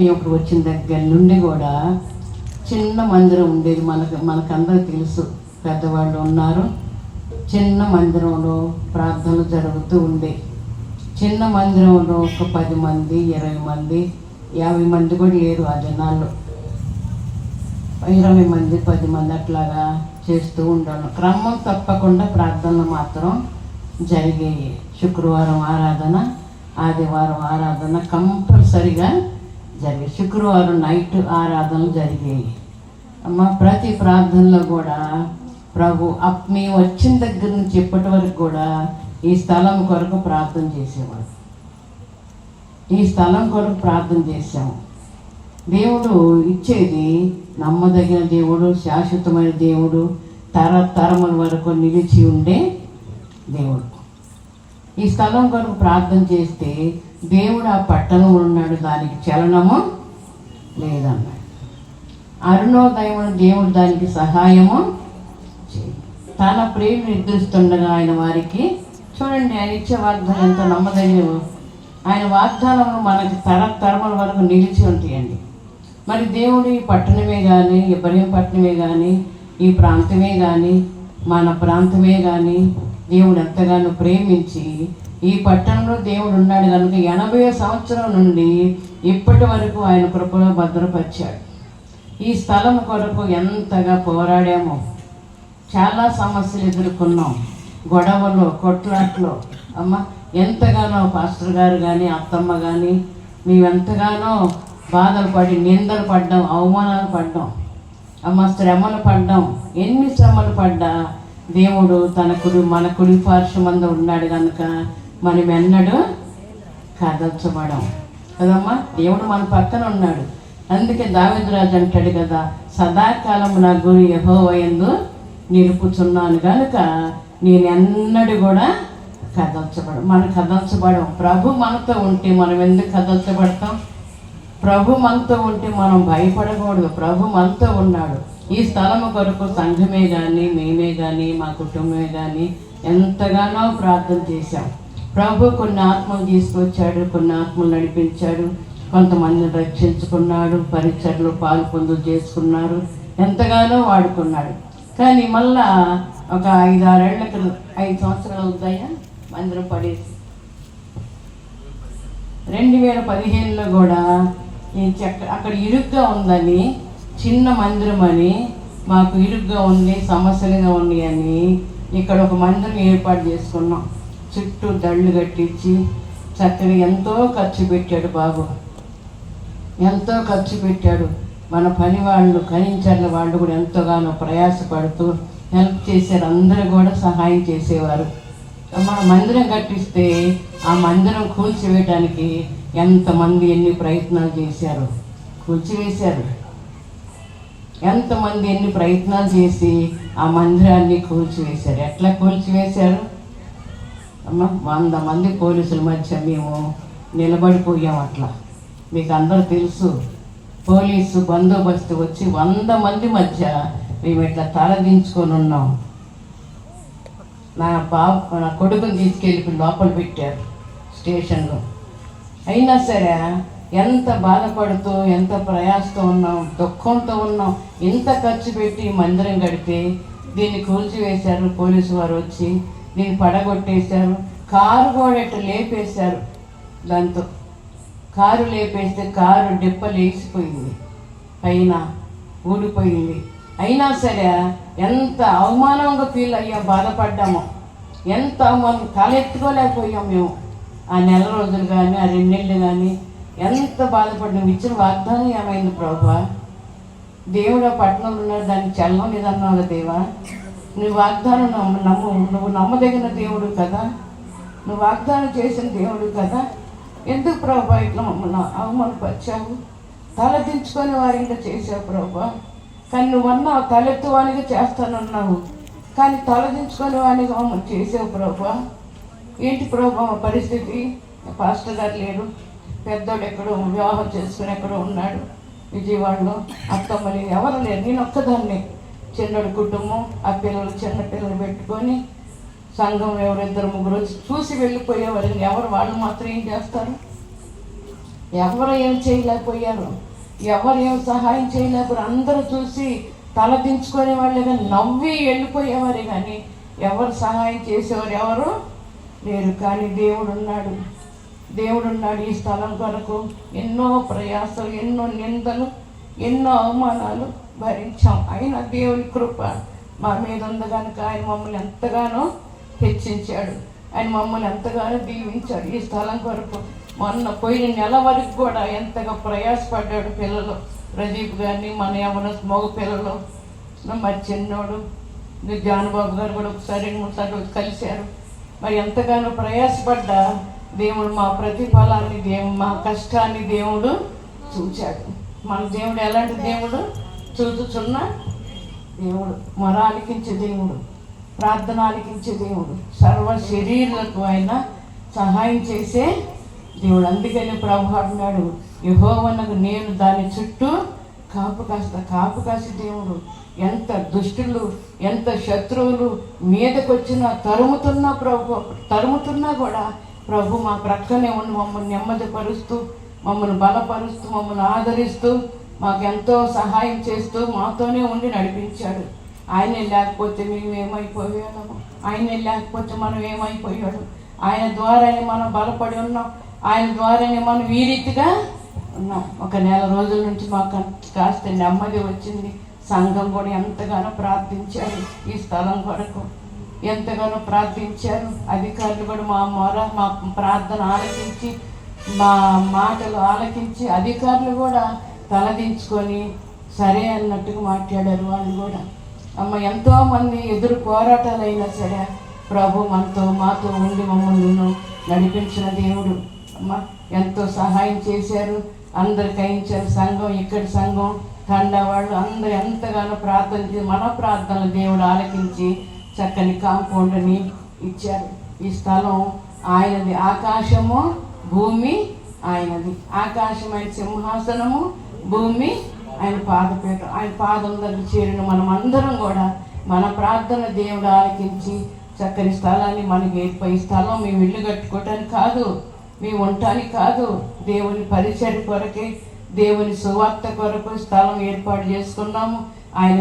మేము వచ్చిన దగ్గర నుండి కూడా చిన్న మందిరం ఉండేది. మనకు మనకందరూ తెలుసు. పెద్దవాళ్ళు ఉన్నారు. చిన్న మందిరంలో ప్రార్థనలు జరుగుతూ ఉండే. చిన్న మందిరంలో ఒక పది మంది ఇరవై మంది యాభై మంది కూడా లేరు ఆ జనాల్లో ఇరవై మంది పది మంది అట్లాగా చేస్తూ ఉండాలి క్రమం తప్పకుండా ప్రార్థనలు మాత్రం జరిగాయి. శుక్రవారం ఆరాధన ఆదివారం ఆరాధన కంపల్సరిగా జరిగాయి శుక్రవారం నైట్ ఆరాధనలు జరిగాయి. అమ్మ ప్రతి ప్రార్థనలో కూడా ప్రభు అప్ మేము వచ్చిన దగ్గర నుంచి ఇప్పటి వరకు కూడా ఈ స్థలం కొరకు ప్రార్థన చేసేవాడు. ఈ స్థలం కొరకు ప్రార్థన చేశాము. దేవుడు ఇచ్చేది నమ్మదగిన దేవుడు శాశ్వతమైన దేవుడు తరతరముల వరకు నిలిచి ఉండే దేవుడు. ఈ స్థలం కొరకు ప్రార్థన చేస్తే దేవుడు ఆ పట్టణం ఉన్నాడు దానికి చలనము లేదన్నాడు. అరుణోదయమున దేవుడు దానికి సహాయము తన ప్రేమ నిద్రిస్తుండగా ఆయన వారికి చూడండి ఆయన ఇచ్చే వాగ్దానం ఎంత నమ్మదగినవు ఆయన వాగ్దానములు మనకి తర తరముల వరకు నిలిచి ఉంటాయండి. మరి దేవుడు ఈ పట్టణమే కానీ ఇబ్రహీం పట్టణమే కానీ ఈ ప్రాంతమే కానీ మన ప్రాంతమే కానీ దేవుడు ఎంతగానో ప్రేమించి ఈ పట్టణంలో దేవుడు ఉన్నాడు కనుక ఎనభై సంవత్సరం నుండి ఇప్పటి వరకు ఆయన కృపలో భద్రపరిచాడు. ఈ స్థలం కొరకు ఎంతగా పోరాడామో చాలా సమస్యలు ఎదుర్కొన్నాం. గొడవలు కొట్లాట్లు అమ్మ ఎంతగానో పాస్టర్ గారు కానీ అత్తమ్మ కానీ మేమెంతగానో బాధలు పడి నిందలు పడ్డాం అవమానాలు పడ్డాం. అమ్మ శ్రమలు పడ్డాం. ఎన్ని శ్రమలు పడ్డా దేవుడు తన కుడి మన కుడి పార్శ్వమంద ఉన్నాడు కనుక మనం ఎన్నడూ కదల్చబడం. కదమ్మా? దేవుడు మన పక్కన ఉన్నాడు. అందుకే దావిద్రాజు అంటాడు కదా సదాకాలం నా గురి యహోవయందు నిలుపుచున్నాను కనుక నేను ఎన్నడూ కూడా కదల్చబడం మనం కదల్చబడం. ప్రభు మనతో ఉంటే మనం ఎందుకు కదల్చబడతాం? ప్రభు మనతో ఉంటే మనం భయపడకూడదు. ప్రభు మనతో ఉన్నాడు. ఈ స్థలము కొరకు సంఘమే కానీ మేమే కానీ మా కుటుంబమే కానీ ఎంతగానో ప్రార్థన చేశాం. ప్రభు కొన్ని ఆత్మలు తీసుకొచ్చాడు కొన్ని ఆత్మలు నడిపించాడు కొంతమందిని రక్షించుకున్నాడు పరీక్షలు పాలు పొందు చేసుకున్నారు ఎంతగానో వాడుకున్నాడు. కానీ మళ్ళా ఒక ఐదు ఆరేళ్ళ క్రితం ఐదు సంవత్సరాలు అవుతాయా? మందిరం పడేసి రెండు వేల పదిహేనులో కూడా ఈ చెక్క అక్కడ ఇరుగ్గా ఉందని చిన్న మందిరం అని మాకు ఇరుగ్గా ఉంది సమస్యలుగా ఉంది అని ఇక్కడ ఒక మందిరం ఏర్పాటు చేసుకున్నాం. చుట్టూ దళ్ళు కట్టించి చక్కగా ఎంతో ఖర్చు పెట్టాడు బాబు. ఎంతో ఖర్చు పెట్టాడు. మన పని వాళ్ళు కనించర్ల వాళ్ళు కూడా ఎంతగానో ప్రయాసపడుతూ హెల్ప్ చేశారు. అందరూ కూడా సహాయం చేసేవారు. మన మందిరం కట్టిస్తే ఆ మందిరం కూల్చివేయటానికి ఎంతమంది ఎన్ని ప్రయత్నాలు చేశారు. కూల్చివేశారు. ఎంతమంది ఎన్ని ప్రయత్నాలు చేసి ఆ మందిరాన్ని కూల్చివేశారు? ఎట్లా కూల్చివేశారు? అమ్మ వంద మంది పోలీసుల మధ్య మేము నిలబడిపోయాం అట్లా. మీకు అందరూ తెలుసు పోలీసు బందోబస్తు వచ్చి వంద మంది మధ్య మేము ఇట్లా తలదించుకొని ఉన్నాం. నా బాబు నా కొడుకుని తీసుకెళ్ళి లోపల పెట్టారు స్టేషన్లో. అయినా సరే ఎంత బాధపడుతూ ఎంత ప్రయాసతో ఉన్నాం దుఃఖంతో ఉన్నాం ఇంత ఖర్చు పెట్టి మందిరం కడితే దీన్ని కూల్చివేశారు పోలీసు వారు వచ్చి దీన్ని పడగొట్టేశారు కారు కూడా ఇట్లా లేపేశారు. దాంతో కారు లేపేస్తే కారు డిప్ప లేచిపోయింది. పైన ఊడిపోయింది. అయినా సరే ఎంత అవమానంగా ఫీల్ అయ్యా బాధపడ్డామో. ఎంత అవమానం తలెత్తుకోలేకపోయాం మేము. ఆ నెల రోజులు కానీ ఆ రెండు నెలలు కానీ ఎంత నువ్వు ఇచ్చిన వాగ్దానం ఏమైంది ప్రభా? దేవుడు ఆ పట్టణంలో ఉన్నాడు దానికి చల్లం లేదన్నావు దేవా? నువ్వు వాగ్దానం నమ్మ నమ్ము నువ్వు నమ్మదగిన దేవుడు కదా? నువ్వు వాగ్దానం చేసిన దేవుడు కదా? ఎందుకు ప్రభా ఇట్లా మమ్మల్ని అవమానపరిచావు? తల దించుకొని వారిగా చేశావు ప్రభా. కానీ నువ్వు అన్నావు తలెత్తువానిగా చేస్తానన్నావు. కానీ తల దించుకొని వానిగా మమ్మల్ని చేసావు ప్రభా. ఏంటి ప్రభా పరిస్థితి? పాస్టర్ గారు లేడు పెద్దోడు ఎక్కడో వివాహం చేసుకుని ఎక్కడో ఉన్నాడు విజయవాడలో. అత్తమ్మ ఎవరు లేరు. నేను ఒక్కదాన్ని. చిన్నడు కుటుంబం ఆ పిల్లలు చిన్న పిల్లలు పెట్టుకొని సంఘం ఎవరిద్దరు ముగ్గురు వచ్చి చూసి వెళ్ళిపోయేవారిని ఎవరు వాళ్ళు మాత్రం ఏం చేస్తారు? ఎవరు ఏం చేయలేకపోయారు? ఎవరు ఏం సహాయం చేయలేకపోయారు? అందరూ చూసి తల దించుకునే వాళ్ళే కానీ నవ్వి వెళ్ళిపోయేవారే కానీ ఎవరు సహాయం చేసేవారు ఎవరు లేరు. కానీ దేవుడు ఉన్నాడు. దేవుడు ఉన్నాడు ఈ స్థలం కొరకు. ఎన్నో ప్రయాసాలు ఎన్నో నిందలు ఎన్నో అవమానాలు భరించాం. అయినా దేవుని కృప మా మీద ఉంది కనుక ఆయన మమ్మల్ని ఎంతగానో హెచ్చించాడు. ఆయన మమ్మల్ని ఎంతగానో దీవించాడు ఈ స్థలం కొరకు. మొన్న పోయిన నెల వరకు కూడా ఎంతగా ప్రయాసపడ్డాడు పిల్లలు. ప్రదీప్ గారిని మన ఎవరు మగ పిల్లలు. మరి చిన్నోడు జానబాబు గారు కూడా ఒకసారి రెండు మూడు సార్లు కలిశారు. మరి ఎంతగానో ప్రయాసపడ్డా దేవుడు మా ప్రతిఫలాన్ని దేవుడు మా కష్టాన్ని దేవుడు చూచాడు. మన దేవుడు ఎలాంటి దేవుడు? చూచుచున్న దేవుడు మొర ఆలకించే దేవుడు ప్రార్థన ఆలకించే దేవుడు సర్వ శరీరులకు ఆయన సహాయం చేసే దేవుడు. అందుకని ప్రభు అన్నాడు యహోవనకు నేను దాని చుట్టూ కాపు కాస్త కాపు కాసి దేవుడు. ఎంత దుష్టులు ఎంత శత్రువులు మీదకొచ్చినా తరుముతున్నా ప్రభు తరుముతున్నా కూడా ప్రభు మా ప్రక్కనే ఉండి మమ్మల్ని నెమ్మదిపరుస్తూ మమ్మల్ని బలపరుస్తూ మమ్మల్ని ఆదరిస్తూ మాకెంతో సహాయం చేస్తూ మాతోనే ఉండి నడిపించాడు. ఆయనే లేకపోతే మేము ఏమైపోయాము ఆయనే లేకపోతే మనం ఏమైపోయాడు ఆయన ద్వారానే మనం బలపడి ఉన్నాం. ఆయన ద్వారానే మనం ఈ రీతిగా ఉన్నాం. ఒక నెల రోజుల నుంచి మాకు కాస్త నెమ్మది వచ్చింది. సంఘం కూడా ఎంతగానో ప్రార్థించారు ఈ స్థలం కొరకు. ఎంతగానో ప్రార్థించారు. అధికారులు కూడా మా మొర మా ప్రార్థన ఆలకించి మా మాటలు ఆలకించి అధికారులు కూడా తలదించుకొని సరే అన్నట్టుగా మాట్లాడారు వాళ్ళు కూడా. అమ్మ ఎంతోమంది ఎదురు పోరాటాలు అయినా సరే ప్రభు మనతో మాతో ఉండి మమ్మల్ని నడిపించిన దేవుడు. అమ్మ ఎంతో సహాయం చేశారు. అందరికి కయించారు సంఘం ఇక్కడి సంఘం తండ వాళ్ళు అందరు ఎంతగానో ప్రార్థన చేసి మన ప్రార్థనలు దేవుడు ఆలకించి చక్కని కాంపౌండ్ని ఇచ్చారు. ఈ స్థలం ఆయనది ఆకాశము భూమి ఆయనది. ఆకాశం ఆయన సింహాసనము భూమి ఆయన పాదపేట ఆయన పాదం దగ్గర చేరిన మనం అందరం కూడా మన ప్రార్థన దేవుడు ఆలకించి చక్కని స్థలాన్ని మనకి ఏర్పై స్థలం మేము ఇల్లు కట్టుకోవటానికి కాదు మేము ఉండటానికి కాదు దేవుని పరిచయం కొరకే దేవుని సువార్త కొరకు స్థలం ఏర్పాటు చేసుకున్నాము. ఆయన